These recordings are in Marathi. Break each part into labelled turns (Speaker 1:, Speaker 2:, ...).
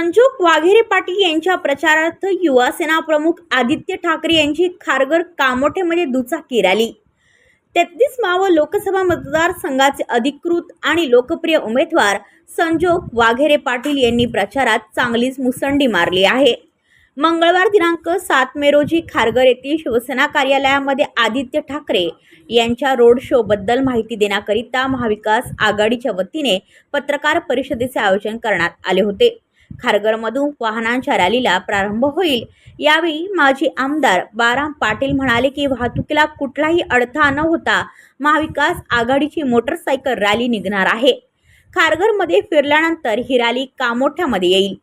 Speaker 1: संजोग वाघेरे पाटील यांच्या प्रचारार्थ युवासेना प्रमुख आदित्य ठाकरे यांची खारघर कामोठेमध्ये दुचाकी रॅली. तेहतीस माव लोकसभा मतदारसंघाचे अधिकृत आणि लोकप्रिय उमेदवार संजोग वाघेरे पाटील यांनी प्रचारात चांगलीच मुसंडी मारली आहे. मंगळवार दिनांक सात मे रोजी खारघर येथील शिवसेना कार्यालयामध्ये आदित्य ठाकरे यांच्या रोड शोबद्दल माहिती देण्याकरिता महाविकास आघाडीच्या वतीने पत्रकार परिषदेचे आयोजन करण्यात आले होते. खारघरमधून वाहनांच्या रॅलीला प्रारंभ होईल. यावेळी माजी आमदार बाराम पाटील म्हणाले की वाहतुकीला कुठलाही अडथळा न होता महाविकास आघाडीची मोटरसायकल रॅली निघणार आहे. खारघरमध्ये फिरल्यानंतर ही रॅली कामोठ्यामध्ये येईल.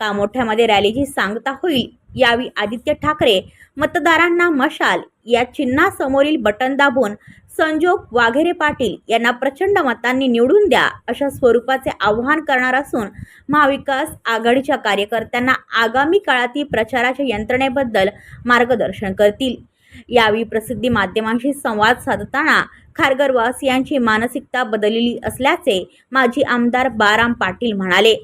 Speaker 1: कामोठ्यामध्ये रॅलीची सांगता होईल. यावेळी आदित्य ठाकरे. मतदारांना मशाल या चिन्हासमोरील बटन दाबून संजोग वाघेरे पाटील यांना प्रचंड मतांनी निवडून द्या अशा स्वरूपाचे आवाहन करणार असून महाविकास आघाडीच्या कार्यकर्त्यांना आगामी काळातील प्रचाराच्या यंत्रणेबद्दल मार्गदर्शन करतील. यावेळी प्रसिद्धी माध्यमांशी संवाद साधताना खारघरवासियांची मानसिकता बदललेली असल्याचे माजी आमदार बाराम पाटील म्हणाले.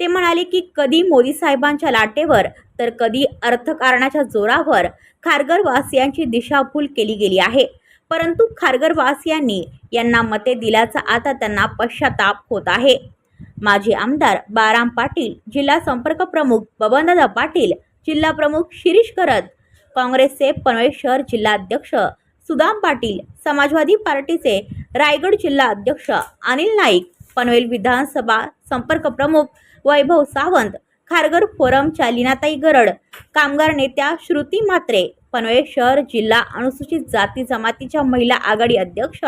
Speaker 1: ते म्हणाले की कधी मोदी साहेबांच्या लाटेवर तर कधी अर्थकारणाच्या जोरावर खारघरवासियांची दिशाभूल केली गेली आहे. परंतु खारघरवासियांनी यांना मते दिल्याचा आता त्यांना पश्चाताप होत आहे. माजी आमदार बाराम पाटील जिल्हा संपर्क प्रमुख बबनदादा पाटील जिल्हा प्रमुख शिरीष करत काँग्रेसचे पनवेल शहर जिल्हाध्यक्ष सुदाम पाटील समाजवादी पार्टीचे रायगड जिल्हा अध्यक्ष अनिल नाईक पनवेल विधानसभा संपर्क प्रमुख वैभव सावंत खारघर फोरमच्या लिनाताई गरड कामगार नेत्या श्रुती म्हात्रे पनवेल शहर जिल्हा अनुसूचित जाती जमातीच्या महिला आघाडी अध्यक्ष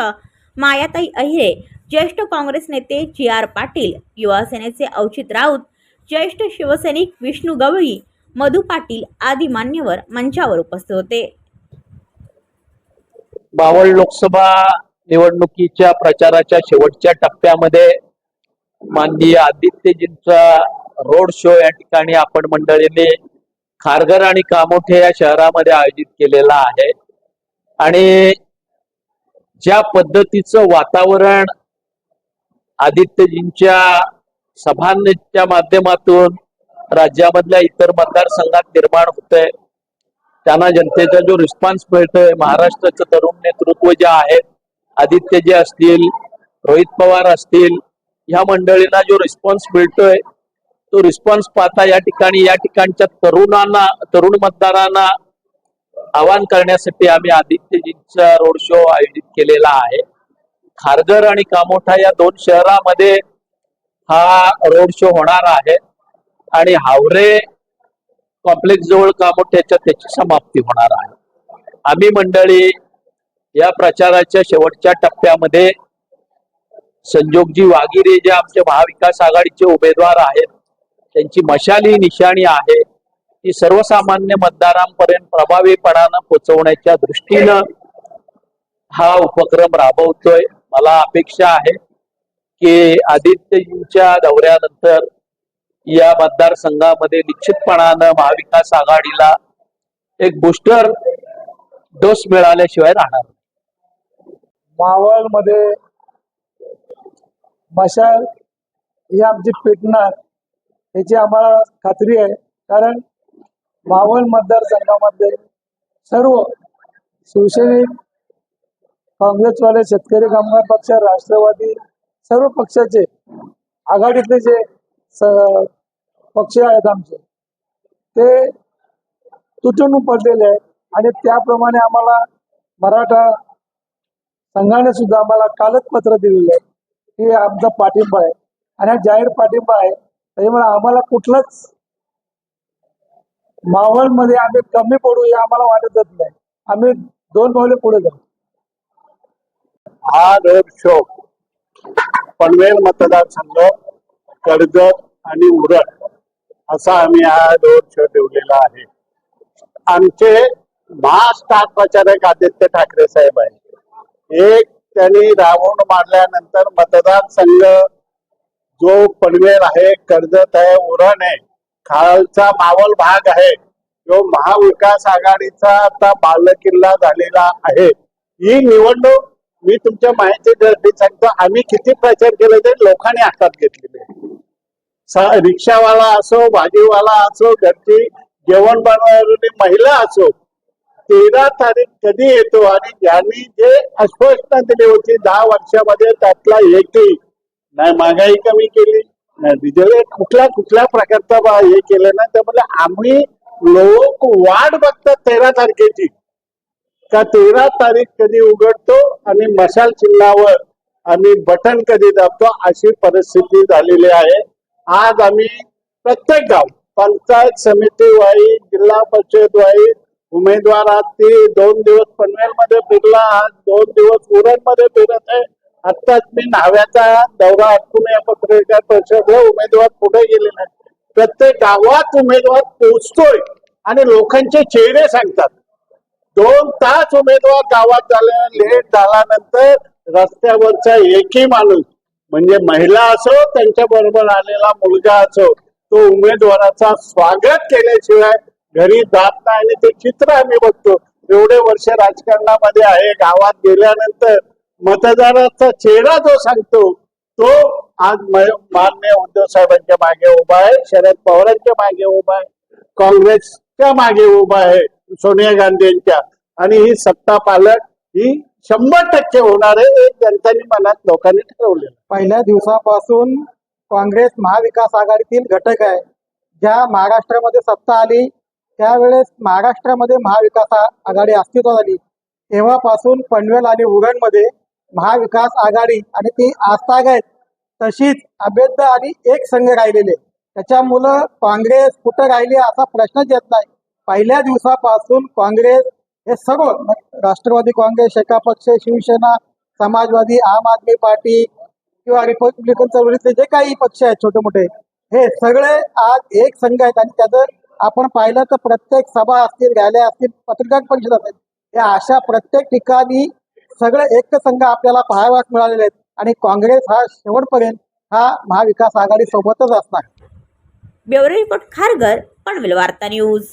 Speaker 1: मायाताई अहिरे ज्येष्ठ काँग्रेस नेते जी आर पाटील युवासेनेचे अवचित राऊत ज्येष्ठ शिवसैनिक विष्णू गवळी मधु पाटील आदी मान्यवर मंचावर उपस्थित होते.
Speaker 2: बावळ लोकसभा निवडणुकीच्या प्रचाराच्या शेवटच्या टप्प्यामध्ये माननीय आदित्यजींचा रोड शो या ठिकाणी आपण मंडळीने खारघर आणि कामोठे या शहरामध्ये आयोजित केलेला आहे. आणि ज्या पद्धतीचं वातावरण आदित्यजींच्या सभांच्या माध्यमातून राज्यामधल्या इतर मतदारसंघात निर्माण होतंय. त्यांना जनतेचा जो रिस्पॉन्स मिळतोय महाराष्ट्राचं तरुण नेतृत्व जे आहेत आदित्यजी असतील रोहित पवार असतील ह्या मंडळींना जो रिस्पॉन्स मिळतोय तो रिस्पॉन्स पाहता या ठिकाणी या ठिकाणच्या तरुणांना तरुण मतदारांना आवाहन करण्यासाठी आम्ही आदित्यजींचा रोड शो आयोजित केलेला आहे. खारघर आणि कामोठा या दोन शहरामध्ये हा रोड शो होणार आहे आणि हावरे कॉम्प्लेक्स जवळ कामोठ्याच्या त्याची समाप्ती होणार आहे. आम्ही मंडळी या प्रचाराच्या शेवटच्या टप्प्यामध्ये संजोगजी वागिरे जे आमचे महाविकास आघाडीचे उमेदवार आहेत त्यांची मशाली निशाणी आहे. ती सर्वसामान्य मतदारांपर्यंत प्रभावीपणानं पोचवण्याच्या दृष्टीनं हा उपक्रम राबवतोय. मला अपेक्षा आहे की आदित्यजींच्या दौऱ्यानंतर या मतदारसंघामध्ये निश्चितपणानं महाविकास आघाडीला एक बुस्टर डोस मिळाल्याशिवाय राहणार
Speaker 3: मावळमध्ये मध्ये मशाल ही आमची पेटणार याची आम्हाला खात्री आहे. कारण मावळ मतदारसंघामध्ये सर्व शिवसैनिक काँग्रेसवाले शेतकरी कामगार पक्ष राष्ट्रवादी सर्व पक्षाचे आघाडीतले जे स- पक्ष आहेत आमचे ते तुटून पडलेले आहेत. आणि त्याप्रमाणे आम्हाला मराठा संघाने सुद्धा आम्हाला कालच पत्र दिलेलं आहे. की आमचा पाठिंबा आहे. आणि हा जाहीर पाठिंबा आहे. त्याच्यामुळे आम्हाला कुठलंच मावळमध्ये आम्ही कमी पडू हे आम्हाला वाटतच नाही. आम्ही दोन पावले पुढे जाऊ.
Speaker 4: हा रोड शो पनवेल मतदारसंघ कर्जत आणि उरण असा आम्ही हा रोड शो ठेवलेला आहे. आमचे महास्टार प्रचारक आदित्य ठाकरे साहेब आहे एक त्यांनी रावण मारल्यानंतर मतदारसंघ जो पनवेल आहे कर्जत आहे उरण आहे. खालचा मावळ भाग आहे. जो महाविकास आघाडीचा आता बालकिल्ला झालेला आहे. ही निवडणूक मी तुमच्या माहिती सांगतो आम्ही किती प्रचार केले ते लोकांनी हातात घेतलेले. रिक्षावाला असो भाजीवाला असो घरची जेवण बनवणारी महिला असो तेरा तारीख कधी येतो आणि ज्यांनी जे आश्वासना दिली होती दहा वर्षामध्ये त्यातला एकही नाही महागाई कमी केली. नाही डिझेल कुठल्या कुठल्या प्रकारचा बा- हे केलं नाही. त्यामुळे आम्ही लोक वाट बघतात तेरा तारखेची. का तेरा तारीख कधी उघडतो आणि मशाल चिन्हावर आम्ही बटन कधी दाबतो अशी परिस्थिती झालेली आहे. आज आम्ही प्रत्येक गाव पंचायत समिती वाईज जिल्हा परिषद वाईज उमेदवार आज ती दोन दिवस पनवेलमध्ये फिरला आज दोन दिवस उरणमध्ये फिरत आहे. आत्ताच मी न्हाव्याचा दौरा आटून या पत्रकार परिषदला उमेदवार पुढे गेले नाही प्रत्येक गावात उमेदवार पोहोचतोय आणि लोकांचे चेहरे सांगतात. दोन तास उमेदवार गावात झाले लेट झाल्यानंतर रस्त्यावरचा एकही माणूस म्हणजे महिला असो त्यांच्या बरोबर आलेला मुलगा असो तो उमेदवाराचा स्वागत केल्याशिवाय घरी जात नाही. आणि ते चित्र आम्ही बघतो. एवढे वर्ष राजकारणामध्ये आहे गावात गेल्यानंतर मतदाराचा चेहरा जो सांगतो तो आज मान्य उद्धव साहेबांच्या मागे उभा आहे शरद पवारांच्या मागे उभा आहे काँग्रेसच्या मागे उभा आहे सोनिया गांधींच्या. आणि ही सत्ता पालट ही शंभर टक्के होणार आहे हे जनतांनी मनात लोकांनी ठरवले
Speaker 3: पहिल्या दिवसापासून काँग्रेस महाविकास आघाडीतील घटक आहे. ज्या महाराष्ट्रामध्ये सत्ता आली त्यावेळेस महाराष्ट्रामध्ये महाविकास आघाडी अस्तित्वात आली. तेव्हापासून पनवेल आणि उरणमध्ये महाविकास आघाडी आणि ती आस्थागत तशीच अभेद्य आणि एक संघ राहिलेले. त्याच्यामुळं काँग्रेस कुठं राहिली असा प्रश्नच येत नाही. पहिल्या दिवसापासून काँग्रेस हे सर्व राष्ट्रवादी काँग्रेस शेका पक्ष शिवसेना समाजवादी आम आदमी पार्टी किंवा रिपब्लिकन चळवळीतले जे काही पक्ष आहेत छोटे मोठे हे सगळे आज एक संघ आहेत आणि त्याचं आपण पाहिलं तर प्रत्येक सभा असतील रॅल्या असतील पत्रकार परिषद असेल या अशा प्रत्येक ठिकाणी सगळे एक संघ आपल्याला पाहावयास मिळालेले आहेत. आणि काँग्रेस हा शेवटपर्यंत हा महाविकास आघाडी सोबतच असणार.
Speaker 1: ब्युरो रिपोर्ट खारघर पनवेल वार्ता न्यूज.